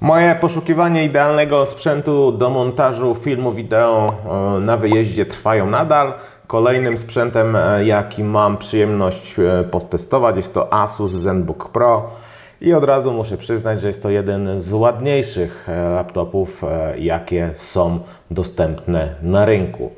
Moje poszukiwanie idealnego sprzętu do montażu filmu wideo e, na wyjeździe trwają nadal. Kolejnym sprzętem, e, jaki mam przyjemność e, potestować, jest to Asus ZenBook Pro. I od razu muszę przyznać, że jest to jeden z ładniejszych laptopów, jakie są dostępne na rynku.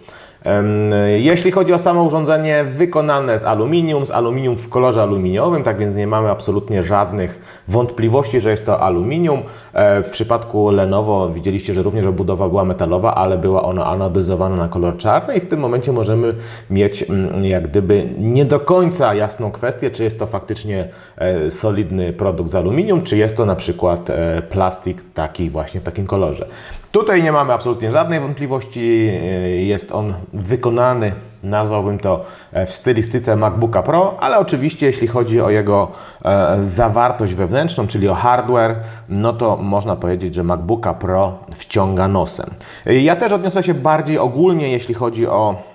Jeśli chodzi o samo urządzenie, wykonane z aluminium, z aluminium w kolorze aluminiowym, tak więc nie mamy absolutnie żadnych wątpliwości, że jest to aluminium. E, W przypadku Lenovo widzieliście, że również obudowa była metalowa, ale była ona anodyzowana na kolor czarny i w tym momencie możemy mieć mm, jak gdyby nie do końca jasną kwestię, czy jest to faktycznie e, solidny produkt z aluminium, czy jest to na przykład e, plastik taki właśnie w takim kolorze. Tutaj nie mamy absolutnie żadnej wątpliwości. e, Jest on wykonany, nazwałbym to e, w stylistyce MacBooka Pro, ale oczywiście jeśli chodzi o jego e, zawartość wewnętrzną, czyli o hardware, no to można powiedzieć, że MacBooka Pro wciąga nosem. Ja też odniosę się bardziej ogólnie, jeśli chodzi o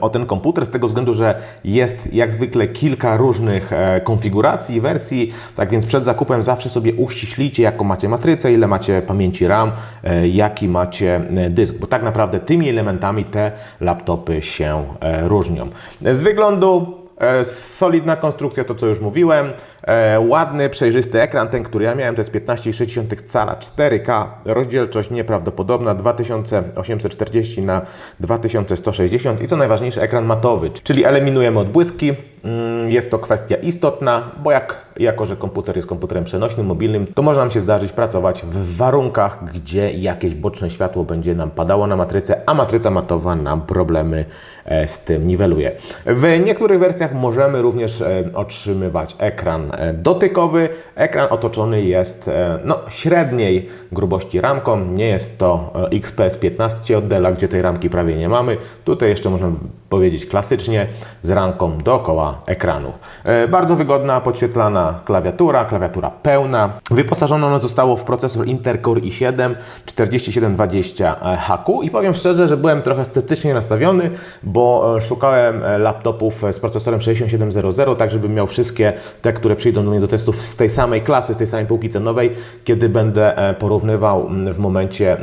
o ten komputer, z tego względu, że jest jak zwykle kilka różnych e, konfiguracji i wersji, tak więc przed zakupem zawsze sobie uściślicie, jaką macie matrycę, ile macie pamięci RAM, e, jaki macie e, dysk, bo tak naprawdę tymi elementami te laptopy się e, różnią. Z wyglądu E, Solidna konstrukcja, to co już mówiłem. E, ładny, przejrzysty ekran, ten, który ja miałem, to jest 15,6 cala 4K. Rozdzielczość nieprawdopodobna 2840 na 2160 i co najważniejsze, ekran matowy, czyli eliminujemy odbłyski. Mm, Jest to kwestia istotna, bo jak, jako że komputer jest komputerem przenośnym, mobilnym, to może nam się zdarzyć pracować w warunkach, gdzie jakieś boczne światło będzie nam padało na matrycę, a matryca matowa nam problemy e, z tym niweluje. W niektórych wersjach możemy również e, otrzymywać ekran dotykowy. Ekran otoczony jest e, no, średniej grubości ramką. Nie jest to e, XPS 15 od Della, gdzie tej ramki prawie nie mamy. Tutaj jeszcze można powiedzieć klasycznie z ramką dookoła ekranu. E, Bardzo wygodna, podświetlana klawiatura, klawiatura pełna. Wyposażona ona zostało w procesor Intel Core i7 4720 HQ i powiem szczerze, że byłem trochę sceptycznie nastawiony, bo e, szukałem e, laptopów z procesorem 6700, tak żeby miał wszystkie te, które przyjdą do mnie do testów z tej samej klasy, z tej samej półki cenowej, kiedy będę e, porównywał w momencie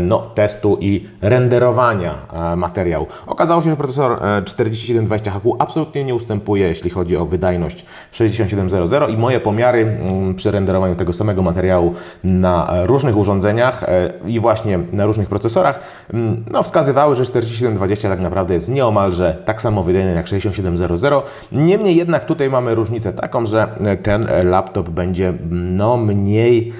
no, testu i renderowania e, materiału. Okazało się, że procesor e, 4720 HQ absolutnie nie ustępuje, jeśli chodzi o wydajność 6700 i moje pomiary przy renderowaniu tego samego materiału na e, różnych urządzeniach e, i właśnie na różnych procesorach no, wskazywały, że 4720 tak naprawdę jest nieomalże tak samo wydajny jak 6700. Niemniej jednak tutaj mamy różnicę taką, że e, ten laptop będzie no, mniej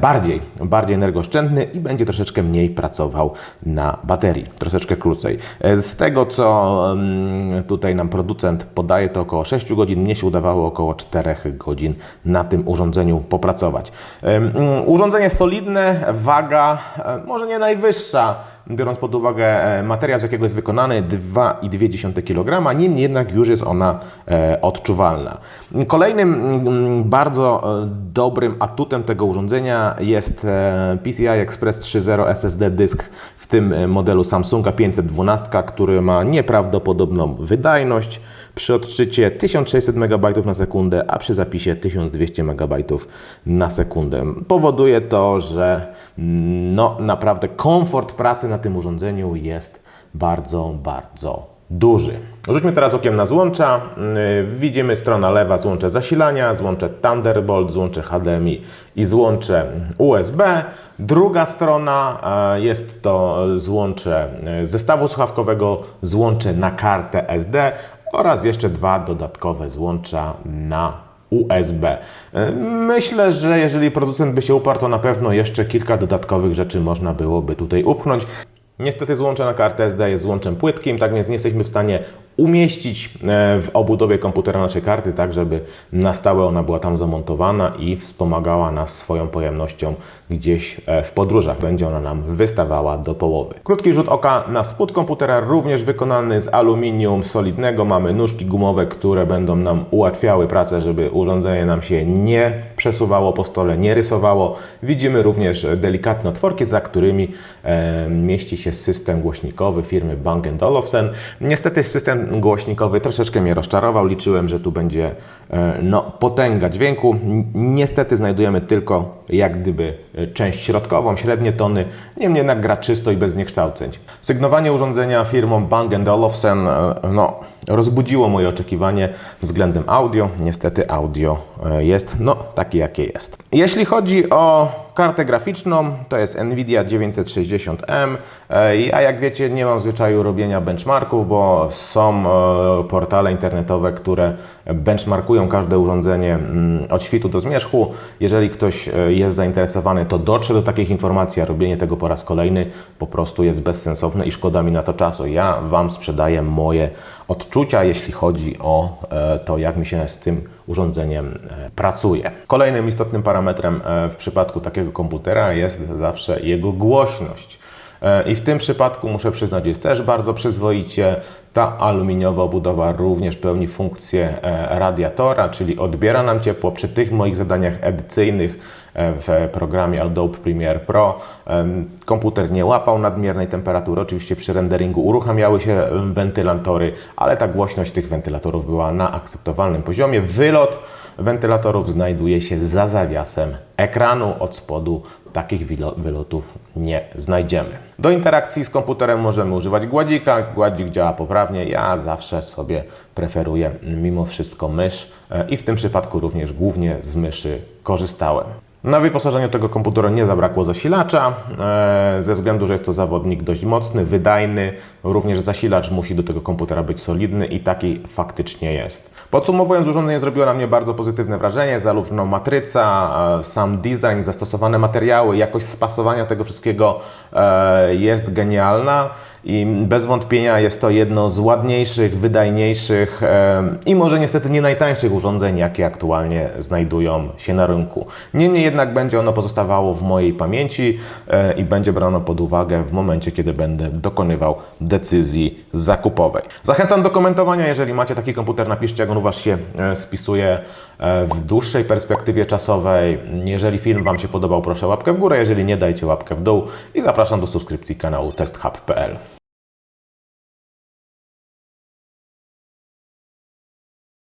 bardziej, bardziej energooszczędny i będzie troszeczkę mniej pracował na baterii, troszeczkę krócej. E, Z tego, co mm, tutaj nam producent podaje, to około 6 godzin, mnie się udawało około 4 godzin na tym urządzeniu popracować. Em, mm, Urządzenie solidne, waga e, może nie najwyższa, biorąc pod uwagę e, materiał, z jakiego jest wykonany, 2,2 kg, niemniej jednak już jest ona e, odczuwalna. Kolejnym mm, bardzo e, dobrym atutem tego urządzenia jest e, PCI Express 3.0 SSD dysk w tym e, modelu Samsunga 512, który ma nieprawdopodobną wydajność przy odczycie 1600 MB na sekundę, a przy zapisie 1200 MB na sekundę. Powoduje to, że mm, no, naprawdę komfort pracy na tym urządzeniu jest bardzo, bardzo duży. Rzućmy teraz okiem na złącza. Yy, Widzimy strona lewa złącze zasilania, złącze Thunderbolt, złącze HDMI i złącze USB. Druga strona e, jest to złącze e, zestawu słuchawkowego, złącze na kartę SD oraz jeszcze dwa dodatkowe złącza na USB. Myślę, że jeżeli producent by się uparł, to na pewno jeszcze kilka dodatkowych rzeczy można byłoby tutaj upchnąć. Niestety złącze na kartę SD jest złączem płytkim, tak więc nie jesteśmy w stanie umieścić e, w obudowie komputera naszej karty, tak żeby na stałe ona była tam zamontowana i wspomagała nas swoją pojemnością gdzieś e, w podróżach. Będzie ona nam wystawała do połowy. Krótki rzut oka na spód komputera, również wykonany z aluminium solidnego. Mamy nóżki gumowe, które będą nam ułatwiały pracę, żeby urządzenie nam się nie przesuwało po stole, nie rysowało. Widzimy również delikatne otworki, za którymi e, mieści się system głośnikowy firmy Bang Olufsen. Niestety system głośnikowy troszeczkę mnie rozczarował. Liczyłem, że tu będzie e, no, potęga dźwięku. Niestety znajdujemy tylko jak gdyby e, część środkową, średnie tony. Niemniej jednak gra czysto i bez zniekształceń. Sygnowanie urządzenia firmą Bang Olufsen no, rozbudziło moje oczekiwanie względem audio. Niestety audio e, jest no, takie, jakie jest. Jeśli chodzi o kartę graficzną, to jest Nvidia 960M. E, Ja, jak wiecie, nie mam zwyczaju robienia benchmarków, bo są e, portale internetowe, które benchmarkują każde urządzenie mm, od świtu do zmierzchu. Jeżeli ktoś e, jest zainteresowany, to dotrze do takich informacji, a robienie tego po raz kolejny po prostu jest bezsensowne i szkoda mi na to czasu. Ja Wam sprzedaję moje odczucia, jeśli chodzi o e, to, jak mi się z tym urządzeniem e, pracuje. Kolejnym istotnym parametrem e, w przypadku takiego komputera jest zawsze jego głośność. E, I w tym przypadku muszę przyznać, jest też bardzo przyzwoicie. Ta aluminiowa obudowa również pełni funkcję e, radiatora, czyli odbiera nam ciepło. Przy tych moich zadaniach edycyjnych e, w programie Adobe Premiere Pro komputer nie łapał nadmiernej temperatury. Oczywiście przy renderingu uruchamiały się wentylatory, ale ta głośność tych wentylatorów była na akceptowalnym poziomie. Wylot wentylatorów znajduje się za zawiasem ekranu od spodu. Takich wylotów nie znajdziemy. Do interakcji z komputerem możemy używać gładzika. Gładzik działa poprawnie. Ja zawsze sobie preferuję mimo wszystko mysz e, i w tym przypadku również głównie z myszy korzystałem. Na wyposażeniu tego komputera nie zabrakło zasilacza, e, ze względu, że jest to zawodnik dość mocny, wydajny. Również zasilacz musi do tego komputera być solidny i taki faktycznie jest. Podsumowując, urządzenie zrobiło na mnie bardzo pozytywne wrażenie, zarówno matryca, e, sam design, zastosowane materiały, jakość spasowania tego wszystkiego e, jest genialna i bez wątpienia jest to jedno z ładniejszych, wydajniejszych i może niestety nie najtańszych urządzeń, jakie aktualnie znajdują się na rynku. Niemniej jednak będzie ono pozostawało w mojej pamięci e, i będzie brano pod uwagę w momencie, kiedy będę dokonywał decyzji zakupowej. Zachęcam do komentowania, jeżeli macie taki komputer, napiszcie jak on u Was się e, spisuje w dłuższej perspektywie czasowej. Jeżeli film Wam się podobał, proszę łapkę w górę, jeżeli nie, dajcie łapkę w dół i zapraszam do subskrypcji kanału testhub.pl.